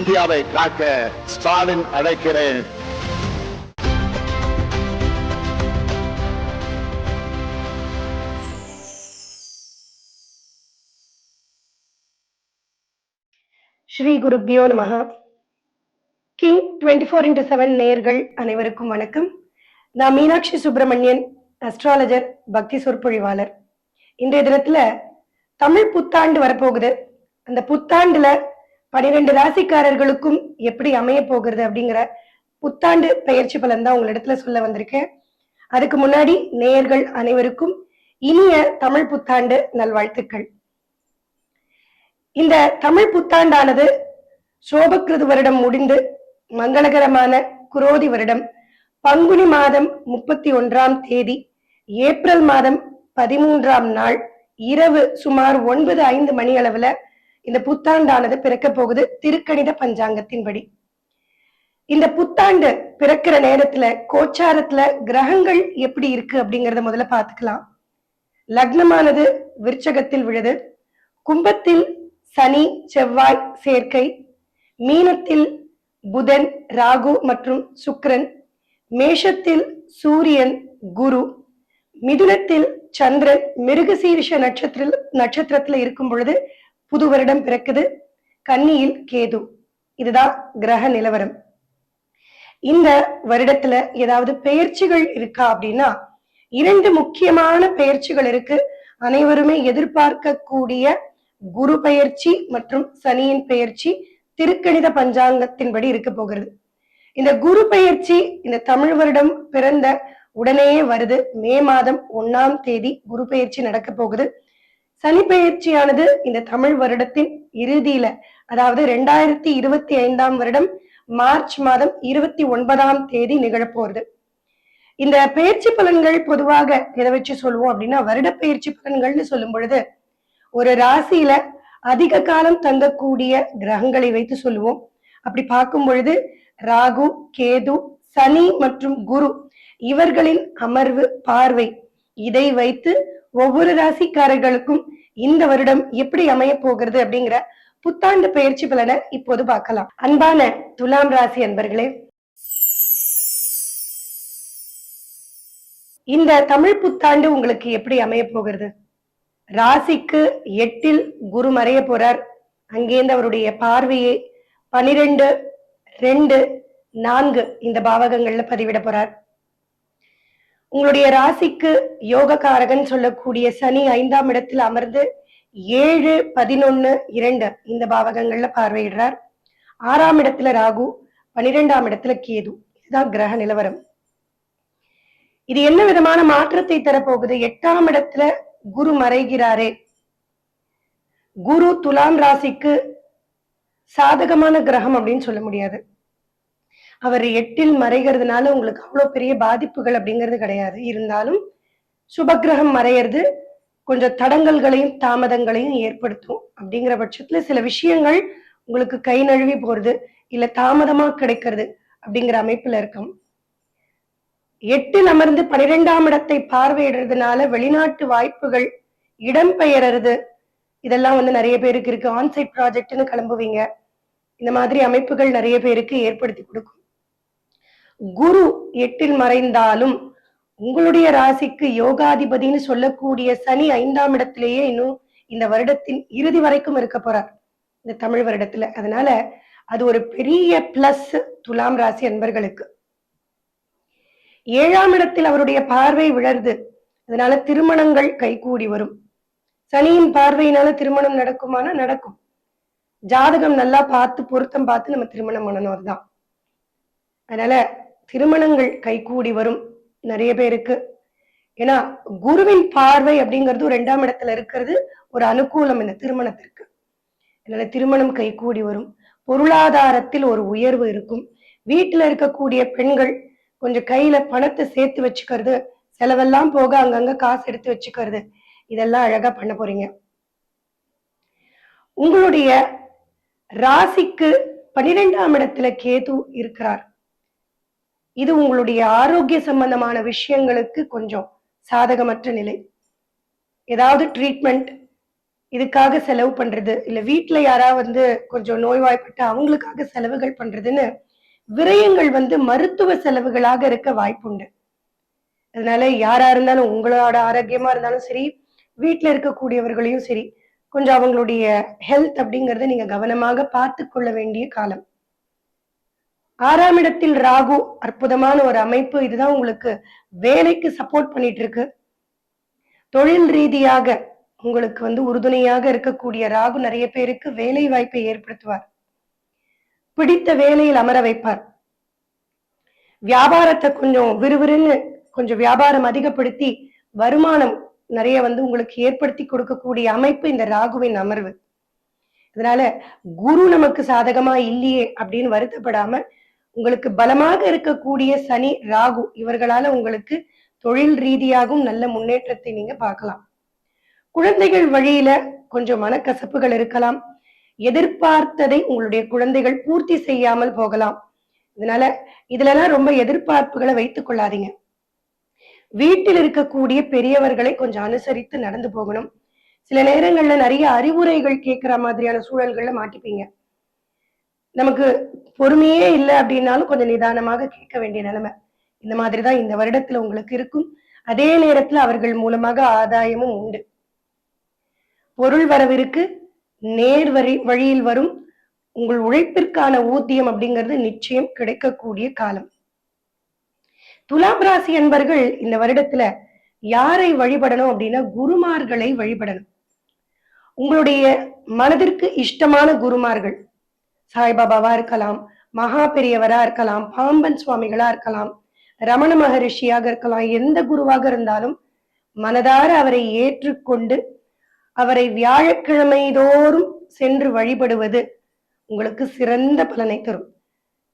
இந்தியாவை காக்க ஸ்டாலின் அழைக்கிறேன். ஸ்ரீ குருப்தியோ நமஹ. King twenty four into seven நேர்கள் அனைவருக்கும் வணக்கம். நான் மீனாட்சி சுப்பிரமணியன் அஸ்ட்ராலஜர் பக்தி சொற்பொழிவாளர். இன்றைய தினத்துல தமிழ் புத்தாண்டு வரப்போகுது. அந்த புத்தாண்டுல பனிரெண்டு ராசிக்காரர்களுக்கும் எப்படி அமைய போகிறது அப்படிங்கிற புத்தாண்டு பெயர்ச்சி பலன் தான் உங்களிடத்துல சொல்ல வந்திருக்கேன். அதுக்கு முன்னாடி நேயர்கள் அனைவருக்கும் இனிய தமிழ் புத்தாண்டு நல்வாழ்த்துக்கள். இந்த தமிழ் புத்தாண்டானது சோபக்கிருது வருடம் முடிந்து மங்களகரமான குரோதி வருடம் பங்குனி மாதம் முப்பத்தி ஒன்றாம் தேதி ஏப்ரல் மாதம் பதிமூன்றாம் நாள் இரவு சுமார் ஒன்பது ஐந்து மணி அளவுல இந்த புத்தாண்டானது பிறக்க போகுது திருக்கணித பஞ்சாங்கத்தின்படி. இந்த புத்தாண்டு பிறக்கிற நேரத்துல கோச்சாரத்துல கிரகங்கள் எப்படி இருக்கு அப்படிங்கறத முதல்ல பாத்துக்கலாம் லக்னமானது விருச்சகத்தில் விழுது. கும்பத்தில் சனி செவ்வாய் சேர்க்கை. மீனத்தில் புதன் ராகு மற்றும் சுக்ரன் மேஷத்தில் சூரியன் குரு. மிதுனத்தில் சந்திரன் மிருகசீரிஷ நட்சத்திர நட்சத்திரத்துல இருக்கும் பொழுது புது வருடம் பிறக்குது. கன்னியில் கேது. இதுதான் கிரக நிலவரம். இந்த வருடத்துல ஏதாவது பெயர்ச்சிகள் இருக்கா அப்படின்னா இரண்டு முக்கியமான பெயர்ச்சிகள் இருக்கு. அனைவருமே எதிர்பார்க்கக்கூடிய குரு பெயர்ச்சி மற்றும் சனியின் பெயர்ச்சி திருக்கணித பஞ்சாங்கத்தின்படி இருக்க போகிறது. இந்த குரு பெயர்ச்சி இந்த தமிழ் வருடம் பிறந்த உடனேயே வருது. மே மாதம் ஒன்னாம் தேதி குரு பெயர்ச்சி நடக்க போகுது. சனி பெயர்ச்சியானது இந்த தமிழ் வருடத்தின் இறுதியில அதாவது ரெண்டாயிரத்தி இருபத்தி ஐந்தாம் வருடம் மார்ச் மாதம் இருபத்தி ஒன்பதாம் தேதி நிகழப்போறது. இந்த பயிற்சி பலன்கள் பொதுவாக எதை வச்சு சொல்லுவோம் அப்படின்னா வருட பயிற்சி பலன்கள்னு சொல்லும் பொழுது ஒரு ராசியில அதிக காலம் தங்கக்கூடிய கிரகங்களை வைத்து சொல்லுவோம். அப்படி பார்க்கும் பொழுது ராகு கேது சனி மற்றும் குரு இவர்களின் அமர்வு பார்வை இதை வைத்து ஒவ்வொரு ராசிக்காரர்களுக்கும் இந்த வருடம் எப்படி அமைய போகிறது அப்படிங்கிற புத்தாண்டு பயிற்சி பலனை இப்போது பார்க்கலாம். அன்பான துலாம் ராசி அன்பர்களே இந்த தமிழ் புத்தாண்டு உங்களுக்கு எப்படி அமைய போகிறது? ராசிக்கு எட்டில் குரு மறைய போறார். அங்கேருந்து அவருடைய பார்வையை பனிரெண்டு ரெண்டு நான்கு இந்த பாவகங்கள்ல பதிவிட போறார். உங்களுடைய ராசிக்கு யோகக்காரகன் சொல்லக்கூடிய சனி ஐந்தாம் இடத்தில் அமர்ந்து ஏழு பதினொன்னு இரண்டு இந்த பாவகங்கள்ல பார்வையிடுறார். ஆறாம் இடத்துல ராகு பனிரெண்டாம் இடத்துல கேது. இதுதான் கிரக நிலவரம். இது என்ன விதமான மாற்றத்தை தரப்போகுது? எட்டாம் இடத்துல குரு மறைகிறாரே. குரு துலாம் ராசிக்கு சாதகமான கிரகம் அப்படின்னு சொல்ல முடியாது. அவர் எட்டில் மறைகிறதுனால உங்களுக்கு அவ்வளவு பெரிய பாதிப்புகள் அப்படிங்கிறது கிடையாது. இருந்தாலும் சுபக்கிரகம் மறையிறது கொஞ்சம் தடங்கல்களையும் தாமதங்களையும் ஏற்படுத்தும் அப்படிங்கிற பட்சத்துல சில விஷயங்கள் உங்களுக்கு கை நழுவி போறது இல்ல தாமதமா கிடைக்கிறது அப்படிங்கிற அமைப்புல இருக்கும். எட்டில் அமர்ந்து பனிரெண்டாம் இடத்தை பார்வையிடுறதுனால வெளிநாட்டு வாய்ப்புகள் இடம்பெயர்றது இதெல்லாம் வந்து நிறைய பேருக்கு இருக்கு. ஆன்சைட் ப்ராஜெக்ட்னு கிளம்புவீங்க. இந்த மாதிரி அமைப்புகள் நிறைய பேருக்கு ஏற்படுத்தி கொடுக்கும். குரு எட்டில் மறைந்தாலும் உங்களுடைய ராசிக்கு யோகாதிபதினு சொல்லக்கூடிய சனி ஐந்தாம் இடத்திலேயே இன்னும் இந்த வருடத்தின் இறுதி வரைக்கும் இருக்க போறார். இந்த தமிழ் வருடத்துல. அதனால அது ஒரு பெரிய பிளஸ் துலாம் ராசி அன்பர்களுக்கு. ஏழாம் இடத்தில் அவருடைய பார்வை விழருது. அதனால திருமணங்கள் கைகூடி வரும். சனியின் பார்வையினால திருமணம் நடக்குமானா நடக்கும். ஜாதகம் நல்லா பார்த்து பொருத்தம் பார்த்து நம்ம திருமணம் பண்ணணும் அதுதான். அதனால திருமணங்கள் கைகூடி வரும் நிறைய பேருக்கு. ஏன்னா குருவின் பார்வை அப்படிங்கிறது ரெண்டாம் இடத்துல இருக்கிறது ஒரு அனுகூலம் இந்த திருமணத்திற்கு. அதனால திருமணம் கைகூடி வரும். பொருளாதாரத்தில் ஒரு உயர்வு இருக்கும். வீட்டுல இருக்கக்கூடிய பெண்கள் கொஞ்சம் கையில பணத்தை சேர்த்து வச்சுக்கிறது செலவெல்லாம் போக அங்கங்க காசு எடுத்து வச்சுக்கிறது இதெல்லாம் அழகா பண்ண போறீங்க. உங்களுடைய ராசிக்கு பனிரெண்டாம் இடத்துல கேது இருக்கிறார். இது உங்களுடைய ஆரோக்கிய சம்பந்தமான விஷயங்களுக்கு கொஞ்சம் சாதகமற்ற நிலை. ஏதாவது ட்ரீட்மெண்ட் இதுக்காக செலவு பண்றது இல்ல வீட்டுல யாராவது வந்து கொஞ்சம் நோய்வாய்ப்பட்டு அவங்களுக்காக செலவுகள் பண்றதுன்னு விரயங்கள் வந்து மருத்துவ செலவுகளாக இருக்க வாய்ப்புண்டு. அதனால யாரா இருந்தாலும் உங்களோட ஆரோக்கியமா இருந்தாலும் சரி வீட்டுல இருக்கக்கூடியவர்களையும் சரி கொஞ்சம் அவங்களுடைய ஹெல்த் அப்படிங்கறத நீங்க கவனமாக பார்த்து கொள்ள வேண்டிய காலம். ஆறாம் இடத்தில் ராகு அற்புதமான ஒரு அமைப்பு. இதுதான் உங்களுக்கு வேலைக்கு சப்போர்ட் பண்ணிட்டு இருக்கு தொழில் ரீதியாக உங்களுக்கு வந்து உறுதுணையாக இருக்கக்கூடிய ராகு நிறைய பேருக்கு வேலை வாய்ப்பை ஏற்படுத்துவார். பிடித்த வேலையில் அமர வைப்பார். வியாபாரத்தை கொஞ்சம் விறுவிறுன்னு கொஞ்சம் வியாபாரம் அதிகப்படுத்தி வருமானம் நிறைய வந்து உங்களுக்கு ஏற்படுத்தி கொடுக்கக்கூடிய அமைப்பு இந்த ராகுவின் அமர்வு. அதனால குரு நமக்கு சாதகமா இல்லையே அப்படின்னு வருத்தப்படாம உங்களுக்கு பலமாக இருக்கக்கூடிய சனி ராகு இவர்களால உங்களுக்கு தொழில் ரீதியாகவும் நல்ல முன்னேற்றத்தை நீங்க பார்க்கலாம். குழந்தைகள் வழியில கொஞ்சம் மனக்கசப்புகள் இருக்கலாம். எதிர்பார்த்ததை உங்களுடைய குழந்தைகள் பூர்த்தி செய்யாமல் போகலாம். இதனால இதுலலாம் ரொம்ப எதிர்பார்ப்புகளை வைத்துக் கொள்ளாதீங்க. வீட்டில் இருக்கக்கூடிய பெரியவர்களை கொஞ்சம் அனுசரித்து நடந்து போகணும். சில நேரங்கள்ல நிறைய அறிவுரைகள் கேட்கிற மாதிரியான சூழல்கள்ல மாட்டிப்பீங்க. நமக்கு பொறுமையே இல்லை அப்படின்னாலும் கொஞ்சம் நிதானமாக கேட்க வேண்டிய நிலைமை. இந்த மாதிரி தான் இந்த வருடத்துல உங்களுக்கு இருக்கும். அதே நேரத்துல அவர்கள் மூலமாக ஆதாயமும் உண்டு. பொருள் வரவிருக்கு நேர் வரி வழியில் வரும். உங்கள் உழைப்பிற்கான ஊதியம் அப்படிங்கிறது நிச்சயம் கிடைக்கக்கூடிய காலம். துலாம் ராசி என்பர்கள் இந்த வருடத்துல யாரை வழிபடணும் அப்படின்னா குருமார்களை வழிபடணும். உங்களுடைய மனதிற்கு இஷ்டமான குருமார்கள். சாய்பாபாவா இருக்கலாம் மகா பெரியவரா இருக்கலாம் பாம்பன் சுவாமிகளா இருக்கலாம் ரமண மகரிஷியாக இருக்கலாம் எந்த குருவாக இருந்தாலும் மனதார அவரை ஏற்றுக்கொண்டு அவரை வியாழக்கிழமை தோறும் சென்று வழிபடுவது உங்களுக்கு சிறந்த பலனை தரும்.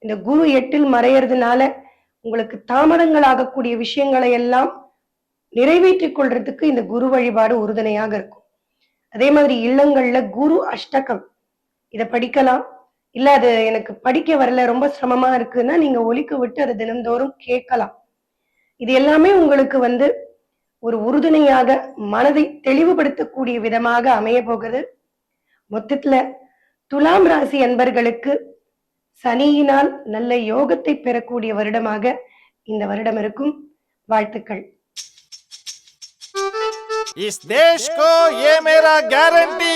இந்த குரு எட்டில் மறையறதுனால உங்களுக்கு தாமதங்கள் ஆகக்கூடிய விஷயங்களை எல்லாம் நிறைவேற்றிக் கொள்றதுக்கு இந்த குரு வழிபாடு உறுதுணையாக இருக்கும். அதே மாதிரி இல்லங்கள்ல குரு அஷ்டகம். இதை படிக்கலாம். இல்ல அது எனக்கு படிக்க வரல ரொம்ப சிரமமா இருக்குன்னா நீங்க ஒலிக்க விட்டு அதை தினந்தோறும் கேட்கலாம் இது எல்லாமே உங்களுக்கு வந்து ஒரு உறுதுணையாக மனதை தெளிவுபடுத்தக்கூடிய விதமாக அமைய போகிறது மொத்தத்துல துலாம் ராசி அன்பர்களுக்கு சனியினால் நல்ல யோகத்தை பெறக்கூடிய வருடமாக இந்த வருடம் இருக்கும் வாழ்த்துக்கள் इस देश को ये मेरा गारंटी